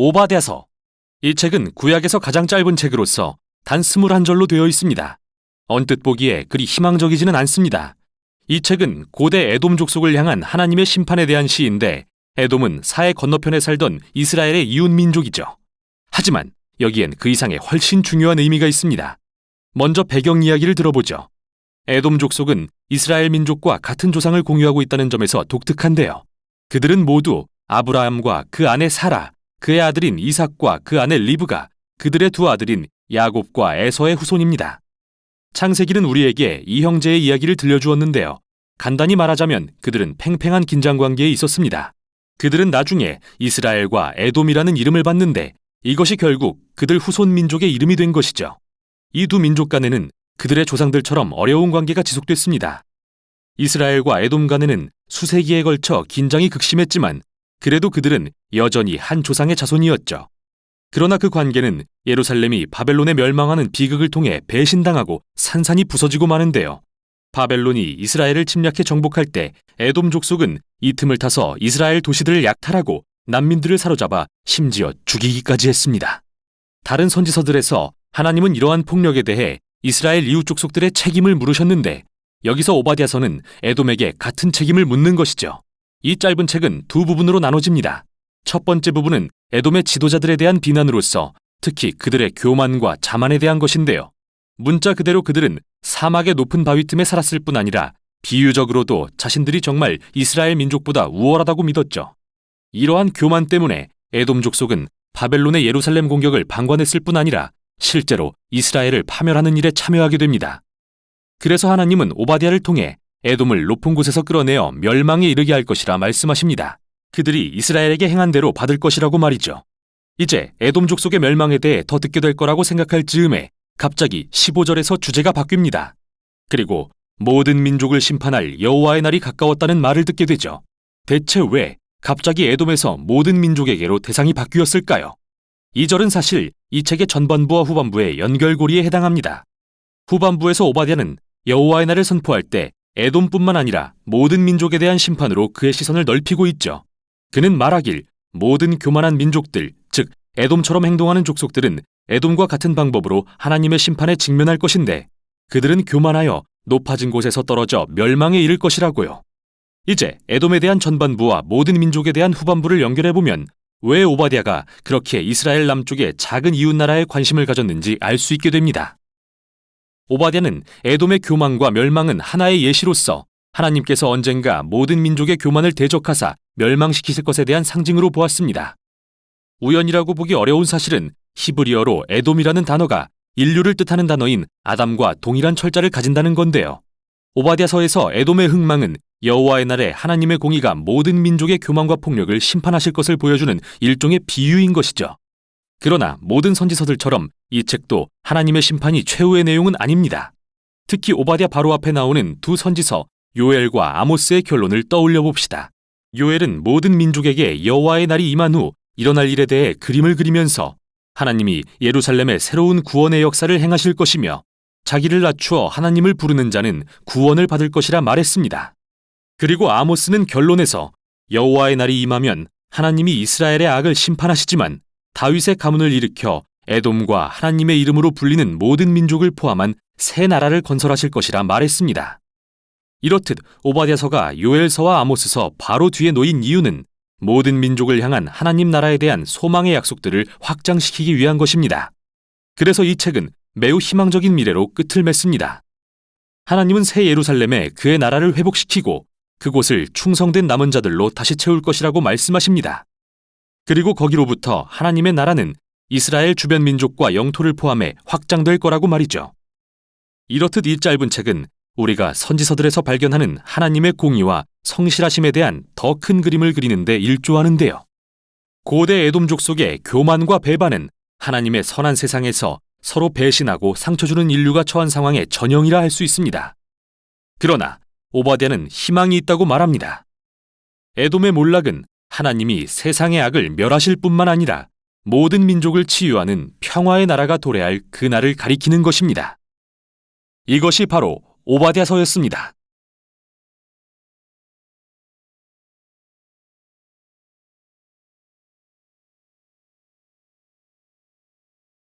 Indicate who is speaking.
Speaker 1: 오바댜서. 이 책은 구약에서 가장 짧은 책으로서 단 21절로 되어 있습니다. 언뜻 보기에 그리 희망적이지는 않습니다. 이 책은 고대 에돔 족속을 향한 하나님의 심판에 대한 시인데 에돔은 사해 건너편에 살던 이스라엘의 이웃 민족이죠. 하지만 여기엔 그 이상의 훨씬 중요한 의미가 있습니다. 먼저 배경 이야기를 들어보죠. 에돔 족속은 이스라엘 민족과 같은 조상을 공유하고 있다는 점에서 독특한데요. 그들은 모두 아브라함과 그 아내 사라, 그의 아들인 이삭과 그 아내 리브가, 그들의 두 아들인 야곱과 에서의 후손입니다. 창세기는 우리에게 이 형제의 이야기를 들려주었는데요. 간단히 말하자면 그들은 팽팽한 긴장 관계에 있었습니다. 그들은 나중에 이스라엘과 에돔이라는 이름을 받는데 이것이 결국 그들 후손 민족의 이름이 된 것이죠. 이 두 민족 간에는 그들의 조상들처럼 어려운 관계가 지속됐습니다. 이스라엘과 에돔 간에는 수세기에 걸쳐 긴장이 극심했지만 그래도 그들은 여전히 한 조상의 자손이었죠. 그러나 그 관계는 예루살렘이 바벨론에 멸망하는 비극을 통해 배신당하고 산산이 부서지고 마는데요. 바벨론이 이스라엘을 침략해 정복할 때 에돔 족속은 이 틈을 타서 이스라엘 도시들을 약탈하고 난민들을 사로잡아 심지어 죽이기까지 했습니다. 다른 선지서들에서 하나님은 이러한 폭력에 대해 이스라엘 이웃 족속들의 책임을 물으셨는데 여기서 오바댜서는 에돔에게 같은 책임을 묻는 것이죠. 이 짧은 책은 두 부분으로 나눠집니다. 첫 번째 부분은 에돔의 지도자들에 대한 비난으로서 특히 그들의 교만과 자만에 대한 것인데요. 문자 그대로 그들은 사막의 높은 바위 틈에 살았을 뿐 아니라 비유적으로도 자신들이 정말 이스라엘 민족보다 우월하다고 믿었죠. 이러한 교만 때문에 에돔 족 속은 바벨론의 예루살렘 공격을 방관했을 뿐 아니라 실제로 이스라엘을 파멸하는 일에 참여하게 됩니다. 그래서 하나님은 오바댜를 통해 에돔을 높은 곳에서 끌어내어 멸망에 이르게 할 것이라 말씀하십니다. 그들이 이스라엘에게 행한 대로 받을 것이라고 말이죠. 이제 에돔 족속의 멸망에 대해 더 듣게 될 거라고 생각할 즈음에 갑자기 15절에서 주제가 바뀝니다. 그리고 모든 민족을 심판할 여호와의 날이 가까웠다는 말을 듣게 되죠. 대체 왜 갑자기 에돔에서 모든 민족에게로 대상이 바뀌었을까요? 이 절은 사실 이 책의 전반부와 후반부의 연결고리에 해당합니다. 후반부에서 오바댜는 여호와의 날을 선포할 때 에돔뿐만 아니라 모든 민족에 대한 심판으로 그의 시선을 넓히고 있죠. 그는 말하길 모든 교만한 민족들, 즉 에돔처럼 행동하는 족속들은 에돔과 같은 방법으로 하나님의 심판에 직면할 것인데 그들은 교만하여 높아진 곳에서 떨어져 멸망에 이를 것이라고요. 이제 에돔에 대한 전반부와 모든 민족에 대한 후반부를 연결해 보면 왜 오바댜가 그렇게 이스라엘 남쪽의 작은 이웃 나라에 관심을 가졌는지 알 수 있게 됩니다. 오바댜는 에돔의 교만과 멸망은 하나의 예시로서 하나님께서 언젠가 모든 민족의 교만을 대적하사 멸망시키실 것에 대한 상징으로 보았습니다. 우연이라고 보기 어려운 사실은 히브리어로 에돔이라는 단어가 인류를 뜻하는 단어인 아담과 동일한 철자를 가진다는 건데요. 오바댜서에서 에돔의 흥망은 여호와의 날에 하나님의 공의가 모든 민족의 교만과 폭력을 심판하실 것을 보여주는 일종의 비유인 것이죠. 그러나 모든 선지서들처럼 이 책도 하나님의 심판이 최후의 내용은 아닙니다. 특히 오바댜 바로 앞에 나오는 두 선지서 요엘과 아모스의 결론을 떠올려 봅시다. 요엘은 모든 민족에게 여호와의 날이 임한 후 일어날 일에 대해 그림을 그리면서 하나님이 예루살렘의 새로운 구원의 역사를 행하실 것이며 자기를 낮추어 하나님을 부르는 자는 구원을 받을 것이라 말했습니다. 그리고 아모스는 결론에서 여호와의 날이 임하면 하나님이 이스라엘의 악을 심판하시지만 다윗의 가문을 일으켜 에돔과 하나님의 이름으로 불리는 모든 민족을 포함한 새 나라를 건설하실 것이라 말했습니다. 이렇듯 오바댜서가 요엘서와 아모스서 바로 뒤에 놓인 이유는 모든 민족을 향한 하나님 나라에 대한 소망의 약속들을 확장시키기 위한 것입니다. 그래서 이 책은 매우 희망적인 미래로 끝을 맺습니다. 하나님은 새 예루살렘에 그의 나라를 회복시키고 그곳을 충성된 남은 자들로 다시 채울 것이라고 말씀하십니다. 그리고 거기로부터 하나님의 나라는 이스라엘 주변 민족과 영토를 포함해 확장될 거라고 말이죠. 이렇듯 이 짧은 책은 우리가 선지서들에서 발견하는 하나님의 공의와 성실하심에 대한 더 큰 그림을 그리는데 일조하는데요. 고대 에돔족 속의 교만과 배반은 하나님의 선한 세상에서 서로 배신하고 상처 주는 인류가 처한 상황의 전형이라 할 수 있습니다. 그러나 오바댜는 희망이 있다고 말합니다. 에돔의 몰락은 하나님이 세상의 악을 멸하실 뿐만 아니라 모든 민족을 치유하는 평화의 나라가 도래할 그 날을 가리키는 것입니다. 이것이 바로 오바댜서였습니다.